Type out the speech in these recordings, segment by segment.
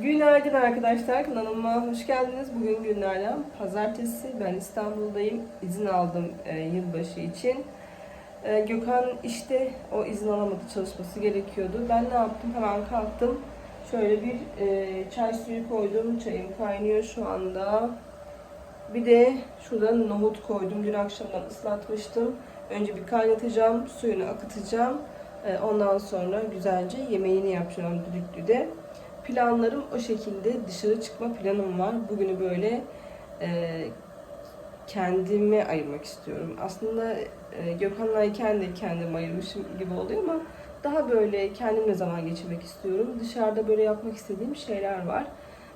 Günaydın arkadaşlar. Kanalıma hoş geldiniz. Bugün günlerden pazartesi. Ben İstanbul'dayım. İzin aldım e, yılbaşı için. E, Gökhan işte o izin alamadı. Çalışması gerekiyordu. Ben ne yaptım? Hemen kalktım. Şöyle bir e, çay suyu koydum. Çayım kaynıyor şu anda. Bir de şurada nohut koydum. Dün akşamdan ıslatmıştım. Önce bir kaynatacağım. Suyunu akıtacağım. E, ondan sonra güzelce yemeğini yapacağım düdüklüde. Planlarım o şekilde. Dışarı çıkma planım var. Bugünü böyle e, kendime ayırmak istiyorum. Aslında e, Gökhan'layken de kendime ayırmışım gibi oluyor ama daha böyle kendimle zaman geçirmek istiyorum. Dışarıda böyle yapmak istediğim şeyler var.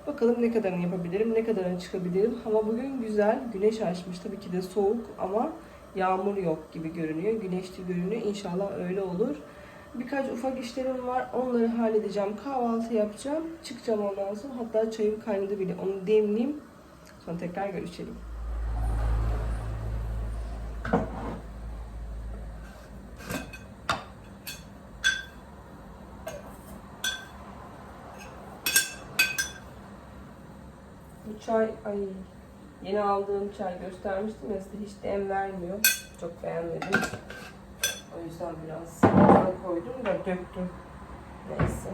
Bakalım ne kadarını yapabilirim, ne kadarını çıkabilirim. Hava bugün güzel, güneş açmış. Tabii ki de soğuk ama yağmur yok gibi görünüyor. Güneşli görünüyor. İnşallah öyle olur. Birkaç ufak işlerim var. Onları halledeceğim. Kahvaltı yapacağım. Çıkacağım ondan sonra. Hatta çayım kaynadı bile. Onu demleyeyim. Sonra tekrar görüşelim. Bu çay, ay yeni aldığım çay göstermiştim ya size hiç dem vermiyor. Çok beğenmedim. O yüzden biraz koydum da döktüm. Neyse.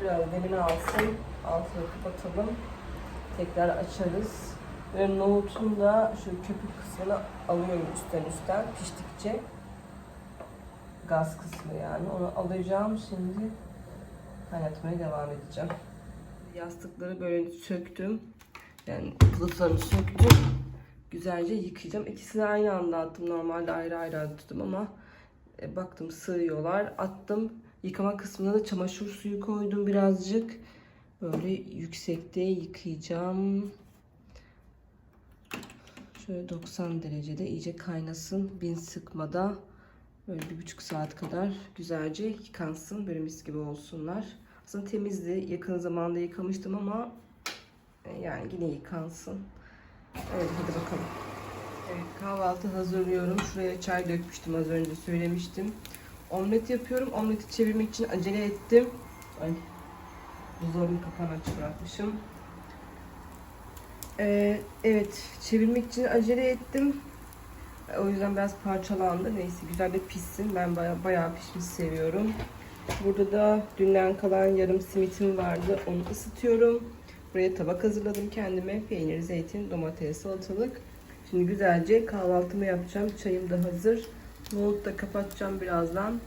Biraz demini alsın. Altını kapatalım. Tekrar açarız. Ve nohutun da şu köpük kısmını alıyorum üstten üstten piştikçe. Gaz kısmı yani. Onu alacağım şimdi. Kaynatmaya devam edeceğim. Yastıkları böyle söktüm. Yani kılıflarını söktüm. Güzelce yıkayacağım. İkisini aynı anda attım. Normalde ayrı ayrı attım ama e, baktım sığıyorlar. Attım. Yıkama kısmına da çamaşır suyu koydum birazcık. Böyle yüksekte yıkayacağım. Şöyle 90 derecede iyice kaynasın. Bin sıkmada böyle bir buçuk saat kadar güzelce yıkansın. Böyle mis gibi olsunlar. Aslında temizdi. Yakın zamanda yıkamıştım ama e, yani yine yıkansın. Evet hadi bakalım. Evet kahvaltı hazırlıyorum. Şuraya çay dökmüştüm az önce söylemiştim. Omlet yapıyorum. Omleti çevirmek için acele ettim. Ay buzdolabının kapağını açık bırakmışım. Ee, evet çevirmek için acele ettim. O yüzden biraz parçalandı. Neyse güzel de pişsin. Ben bayağı, bayağı pişmiş seviyorum. Burada da dünden kalan yarım simitim vardı. Onu ısıtıyorum. Buraya tabak hazırladım kendime. Peynir, zeytin, domates, salatalık. Şimdi güzelce kahvaltımı yapacağım. Çayım da hazır. Nohut da kapatacağım birazdan.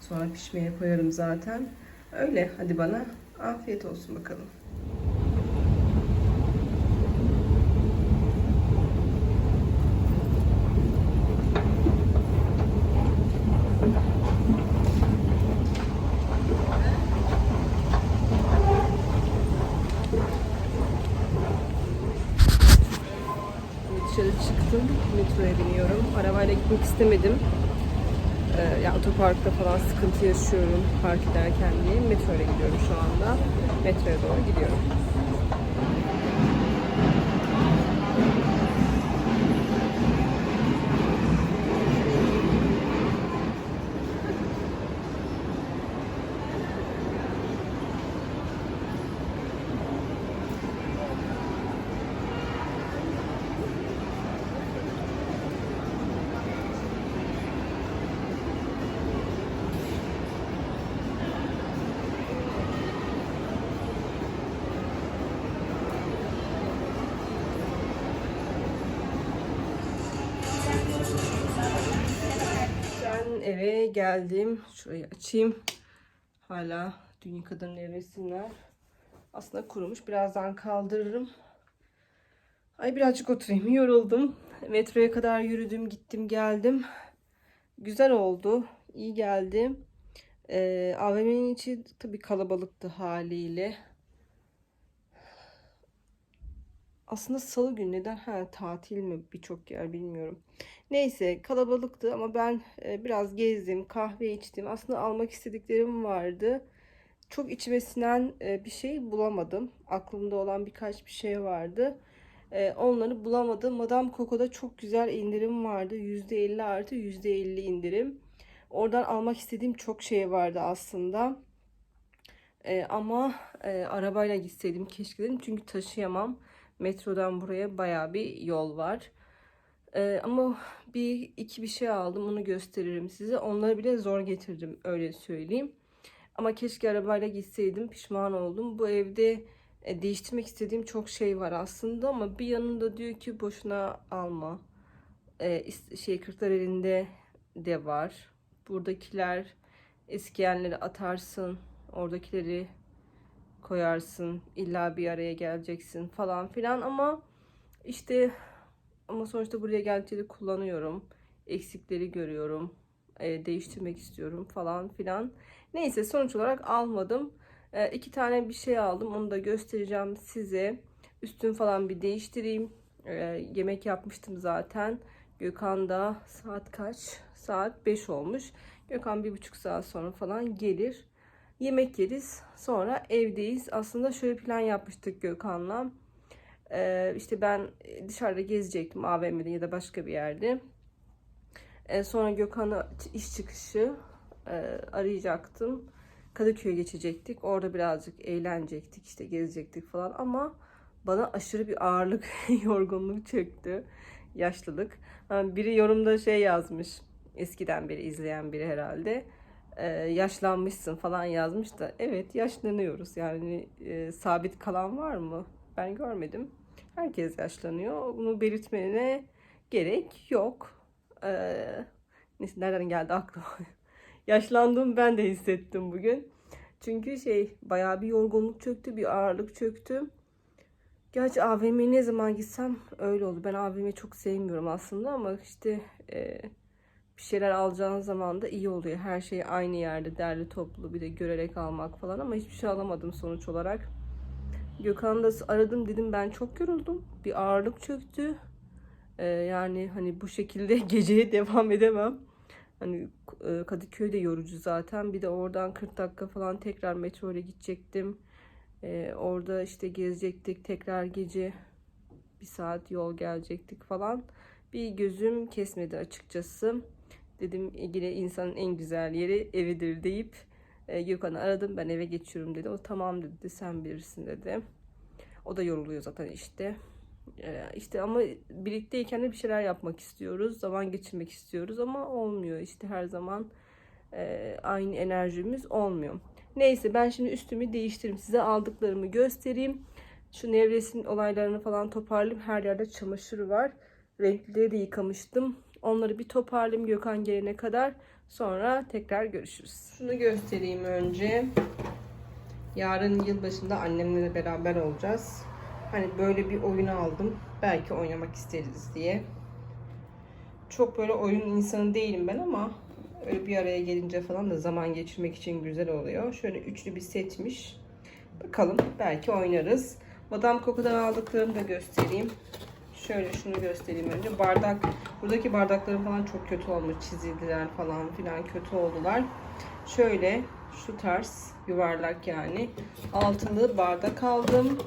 Sonra pişmeye koyarım zaten. Öyle. Hadi bana afiyet olsun bakalım. Dışarı çıktım. Metroya biniyorum. Arabayla gitmek istemedim. Otoparkta falan sıkıntı yaşıyorum park ederken diye. Metroya gidiyorum şu anda. Metroya doğru gidiyorum. Eve geldim. Şurayı açayım. Hala dün yıkadığım nevresimler. Aslında kurumuş. Birazdan kaldırırım. Ay birazcık oturayım. Yoruldum. Metroya kadar yürüdüm. Gittim geldim. Güzel oldu. İyi geldi. Ee, AVM'nin içi tabii kalabalıktı haliyle. Aslında salı günü neden? Ha tatil mi birçok yer bilmiyorum. Neyse kalabalıktı ama ben e, biraz gezdim, kahve içtim. Aslında almak istediklerim vardı. Çok içime sinen e, bir şey bulamadım. Aklımda olan birkaç bir şey vardı. E, onları bulamadım. Madame Coco'da çok güzel indirim vardı. %50 artı %50 indirim. Oradan almak istediğim çok şey vardı aslında. E, ama e, arabayla gitseydim keşke dedim. Çünkü taşıyamam. Metrodan buraya baya bir yol var. E, ama bir iki bir şey aldım. Onu gösteririm size. Onları bile zor getirdim öyle söyleyeyim. Ama keşke arabayla gitseydim. Pişman oldum. Bu evde e, değiştirmek istediğim çok şey var aslında ama bir yanında diyor ki boşuna alma. E, şey Kırklareli'nde de var. Buradakiler eskiyenleri atarsın. Oradakileri koyarsın. İlla bir araya geleceksin falan filan ama işte ama sonuçta buraya geldikçe kullanıyorum. Eksikleri görüyorum. E, değiştirmek istiyorum falan filan. Neyse sonuç olarak almadım. E, iki tane bir şey aldım. Onu da göstereceğim size. Üstüm falan bir değiştireyim. E, yemek yapmıştım zaten. Gökhan da saat kaç? Saat 5 olmuş. Gökhan bir buçuk saat sonra falan gelir. Yemek yeriz. Sonra evdeyiz. Aslında şöyle plan yapmıştık Gökhan'la. Ee, işte ben dışarıda gezecektim AVM'de ya da başka bir yerde. Ee, sonra Gökhan'ı iş çıkışı e, arayacaktım. Kadıköy'e geçecektik. Orada birazcık eğlenecektik, işte gezecektik falan ama bana aşırı bir ağırlık, yorgunluk çöktü. Yaşlılık. Biri yorumda şey yazmış. Eskiden beri izleyen biri herhalde. Ee, yaşlanmışsın falan yazmış da evet yaşlanıyoruz. Yani e, sabit kalan var mı? Ben görmedim. Herkes yaşlanıyor. Bunu belirtmene gerek yok. Ee, neyse nereden geldi aklıma? Yaşlandığımı ben de hissettim bugün. Çünkü şey bayağı bir yorgunluk çöktü, bir ağırlık çöktü. Gerçi AVM'ye ne zaman gitsem öyle oldu. Ben AVM'yi çok sevmiyorum aslında ama işte e, bir şeyler alacağın zaman da iyi oluyor. Her şey aynı yerde derli toplu bir de görerek almak falan ama hiçbir şey alamadım sonuç olarak. Gökhan'ı da aradım dedim ben çok yoruldum. Bir ağırlık çöktü. Ee, yani hani bu şekilde geceye devam edemem. Hani e, Kadıköy de yorucu zaten. Bir de oradan 40 dakika falan tekrar metro ile gidecektim. Ee, orada işte gezecektik. Tekrar gece bir saat yol gelecektik falan. Bir gözüm kesmedi açıkçası. Dedim yine insanın en güzel yeri evidir deyip e, Gökhan'ı aradım. Ben eve geçiyorum dedi. O tamam dedi. Sen bilirsin dedi. O da yoruluyor zaten işte. Ee, işte ama birlikteyken de bir şeyler yapmak istiyoruz. Zaman geçirmek istiyoruz ama olmuyor. İşte her zaman e, aynı enerjimiz olmuyor. Neyse ben şimdi üstümü değiştireyim. Size aldıklarımı göstereyim. Şu nevresim olaylarını falan toparlayayım. Her yerde çamaşır var. Renkleri de yıkamıştım. Onları bir toparlayayım Gökhan gelene kadar. Sonra tekrar görüşürüz. Şunu göstereyim önce. Yarın yılbaşında annemle beraber olacağız. Hani böyle bir oyun aldım. Belki oynamak isteriz diye. Çok böyle oyun insanı değilim ben ama öyle bir araya gelince falan da zaman geçirmek için güzel oluyor. Şöyle üçlü bir setmiş. Bakalım belki oynarız. Madame Coco'dan aldıklarımı da göstereyim. Şöyle şunu göstereyim önce. Bardak, buradaki bardaklarım falan çok kötü olmuş. Çizildiler falan filan kötü oldular. Şöyle şu tarz yuvarlak yani. Altılı bardak aldım.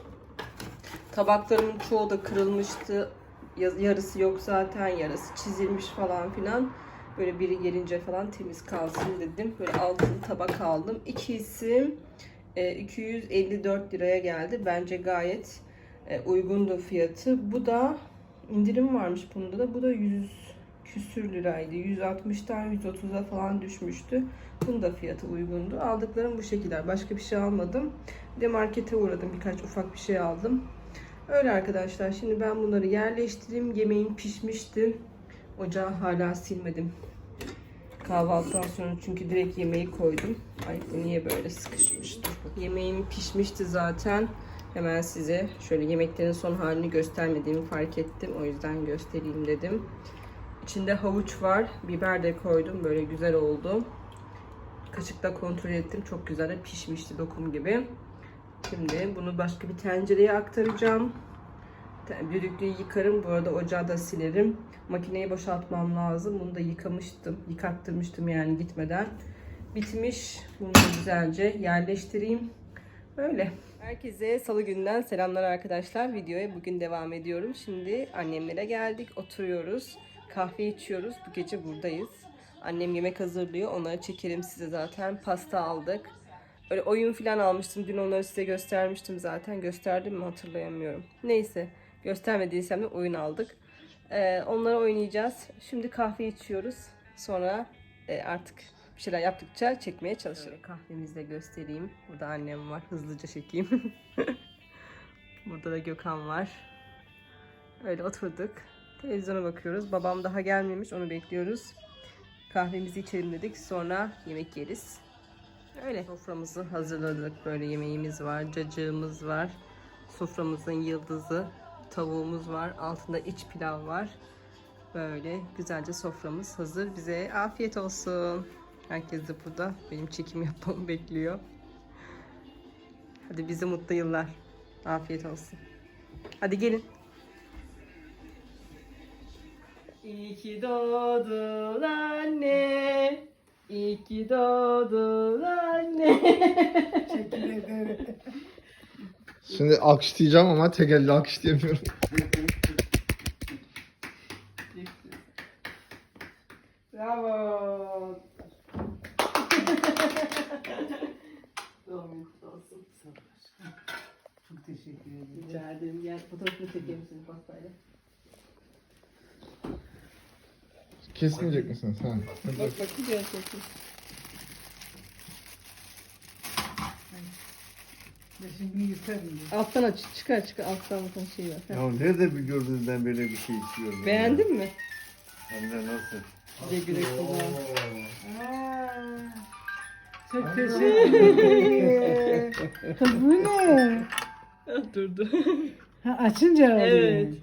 Tabaklarımın çoğu da kırılmıştı. Yarısı yok zaten, yarısı çizilmiş falan filan. Böyle biri gelince falan temiz kalsın dedim. Böyle altılı tabak aldım. İkisi e, 254 liraya geldi. Bence gayet e, uygundu fiyatı. Bu da indirim varmış bunda da. Bu da 100 küsür liraydı. 160'tan 130'a falan düşmüştü. Bunun da fiyatı uygundu. Aldıklarım bu şekiller. Başka bir şey almadım. Bir de markete uğradım. Birkaç ufak bir şey aldım. Öyle arkadaşlar. Şimdi ben bunları yerleştireyim. Yemeğim pişmişti. Ocağı hala silmedim. Kahvaltıdan sonra çünkü direkt yemeği koydum. Ay bu niye böyle sıkışmıştı? Yemeğim pişmişti zaten. Hemen size şöyle yemeklerin son halini göstermediğimi fark ettim. O yüzden göstereyim dedim. İçinde havuç var. Biber de koydum. Böyle güzel oldu. Kaşıkla kontrol ettim. Çok güzel de pişmişti dokum gibi. Şimdi bunu başka bir tencereye aktaracağım. Düdüklüğü yıkarım. Bu arada ocağı da silerim. Makineyi boşaltmam lazım. Bunu da yıkamıştım. Yıkattırmıştım yani gitmeden. Bitmiş. Bunu da güzelce yerleştireyim. Öyle. Herkese salı günden selamlar arkadaşlar. Videoya bugün devam ediyorum. Şimdi annemlere geldik. Oturuyoruz. Kahve içiyoruz. Bu gece buradayız. Annem yemek hazırlıyor. Onları çekerim size zaten. Pasta aldık. Öyle oyun falan almıştım. Dün onları size göstermiştim zaten. Gösterdim mi hatırlayamıyorum. Neyse. Göstermediysem de oyun aldık. Ee, onları oynayacağız. Şimdi kahve içiyoruz. Sonra e, artık bir şeyler yaptıkça çekmeye çalışırım. Kahvemizi de göstereyim. Burada annem var. Hızlıca çekeyim. Burada da Gökhan var. Öyle oturduk. Televizyona bakıyoruz. Babam daha gelmemiş. Onu bekliyoruz. Kahvemizi içelim dedik. Sonra yemek yeriz. Öyle. Soframızı hazırladık. Böyle yemeğimiz var. Cacığımız var. Soframızın yıldızı. Tavuğumuz var. Altında iç pilav var. Böyle güzelce soframız hazır. Bize afiyet olsun. Herkes de burada benim çekim yapmamı bekliyor. Hadi bize mutlu yıllar. Afiyet olsun. Hadi gelin. İyi ki doğdun anne. İyi ki doğdun anne. Şimdi alkışlayacağım ama tek elle alkışlayamıyorum. Bravo. Doğum günün kutlu olsun. Çok teşekkür ederim. Rica ederim. Gel fotoğrafını çekeyim sizin pastayla. Kesmeyecek misin sen? Bak bak güzel. Ben şimdi yıkarım. Alttan aç. Çıkar çıkar. Alttan bakın şey var. Ya nerede bir gördüğünden böyle bir şey istiyorum. Beğendin mi? Hem de nasıl? Güle güle kullan. Çok teşekkür ederim. Kız bu ne? Durdu. Ha, açınca oluyor. Evet.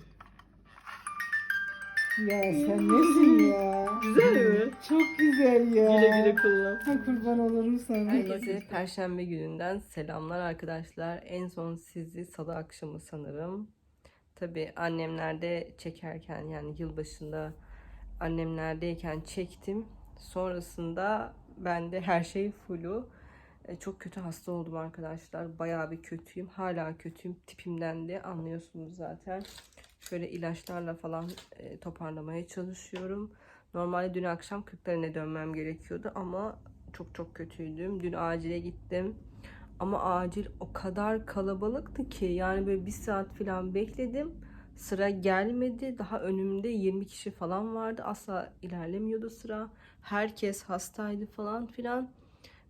Ya sen nesin ya? Güzel mi? Çok güzel ya. Güle güle kullan. Ha, kurban olurum sana. Herkese Perşembe gününden selamlar arkadaşlar. En son sizi salı akşamı sanırım. Tabi annemlerde çekerken yani yılbaşında annemlerdeyken çektim. Sonrasında bende her şey flu. E, Çok kötü hasta oldum arkadaşlar. Bayağı bir kötüyüm. Hala kötüyüm. Tipimden de anlıyorsunuz zaten. Şöyle ilaçlarla falan e, toparlamaya çalışıyorum. Normalde dün akşam Kırklareli'ne dönmem gerekiyordu ama çok çok kötüydüm. Dün acile gittim. Ama acil o kadar kalabalıktı ki yani böyle bir saat falan bekledim. Sıra gelmedi. Daha önümde 20 kişi falan vardı. Asla ilerlemiyordu sıra. Herkes hastaydı falan filan.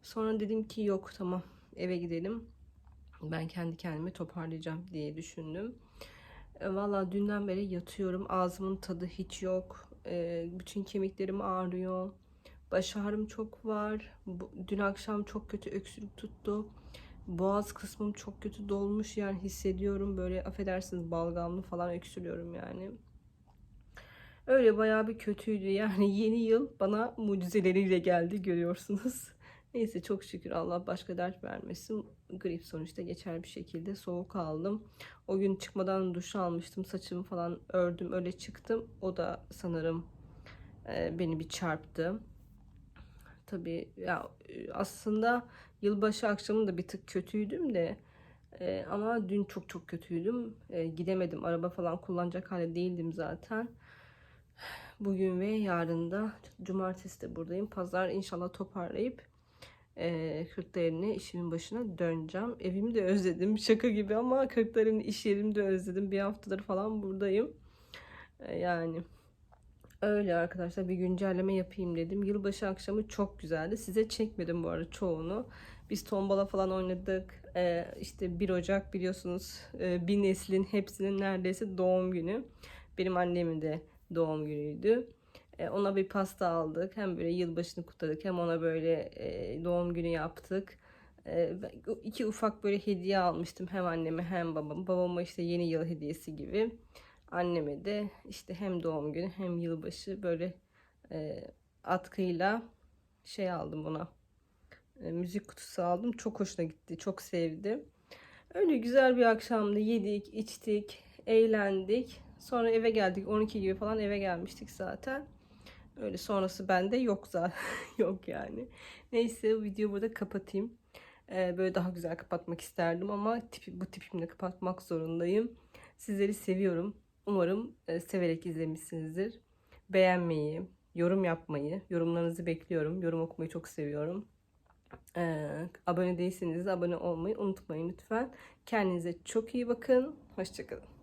Sonra dedim ki yok tamam eve gidelim. Ben kendi kendime toparlayacağım diye düşündüm. E, Valla dünden beri yatıyorum. Ağzımın tadı hiç yok. E, bütün kemiklerim ağrıyor. Baş ağrım çok var. Dün akşam çok kötü öksürük tuttu. Boğaz kısmım çok kötü dolmuş yani hissediyorum. Böyle affedersiniz balgamlı falan öksürüyorum yani. Öyle bayağı bir kötüydü. Yani yeni yıl bana mucizeleriyle geldi görüyorsunuz. Neyse çok şükür Allah başka dert vermesin. Grip sonuçta geçer bir şekilde. Soğuk aldım. O gün çıkmadan duş almıştım. Saçımı falan ördüm. Öyle çıktım. O da sanırım e, beni bir çarptı. Tabii ya aslında yılbaşı akşamı da bir tık kötüydüm de e, ama dün çok çok kötüydüm. E, gidemedim. Araba falan kullanacak halde değildim zaten. Bugün ve yarın da cumartesi de buradayım. Pazar inşallah toparlayıp e, işimin başına döneceğim. Evimi de özledim şaka gibi ama Kırklareli'nin iş yerimi de özledim. Bir haftadır falan buradayım. Yani öyle arkadaşlar bir güncelleme yapayım dedim. Yılbaşı akşamı çok güzeldi. Size çekmedim bu arada çoğunu. Biz tombala falan oynadık. E, işte 1 Ocak biliyorsunuz e, bir neslin hepsinin neredeyse doğum günü. Benim annemin de doğum günüydü. E, ona bir pasta aldık. Hem böyle yılbaşını kutladık hem ona böyle e, doğum günü yaptık. E, iki ufak böyle hediye almıştım hem anneme hem babama. Babama işte yeni yıl hediyesi gibi. Anneme de işte hem doğum günü hem yılbaşı böyle atkıyla şey aldım ona. Müzik kutusu aldım. Çok hoşuna gitti. Çok sevdi. Öyle güzel bir akşamdı. Yedik, içtik. eğlendik. Sonra eve geldik. 12 gibi falan eve gelmiştik zaten. Öyle sonrası bende yok zaten. yok yani. Neyse videoyu burada kapatayım. Ee, böyle daha güzel kapatmak isterdim ama tipi, bu tipimle kapatmak zorundayım. Sizleri seviyorum. Umarım e, severek izlemişsinizdir. Beğenmeyi, yorum yapmayı, yorumlarınızı bekliyorum. Yorum okumayı çok seviyorum. Ee, abone değilseniz de abone olmayı unutmayın lütfen. Kendinize çok iyi bakın. Hoşçakalın.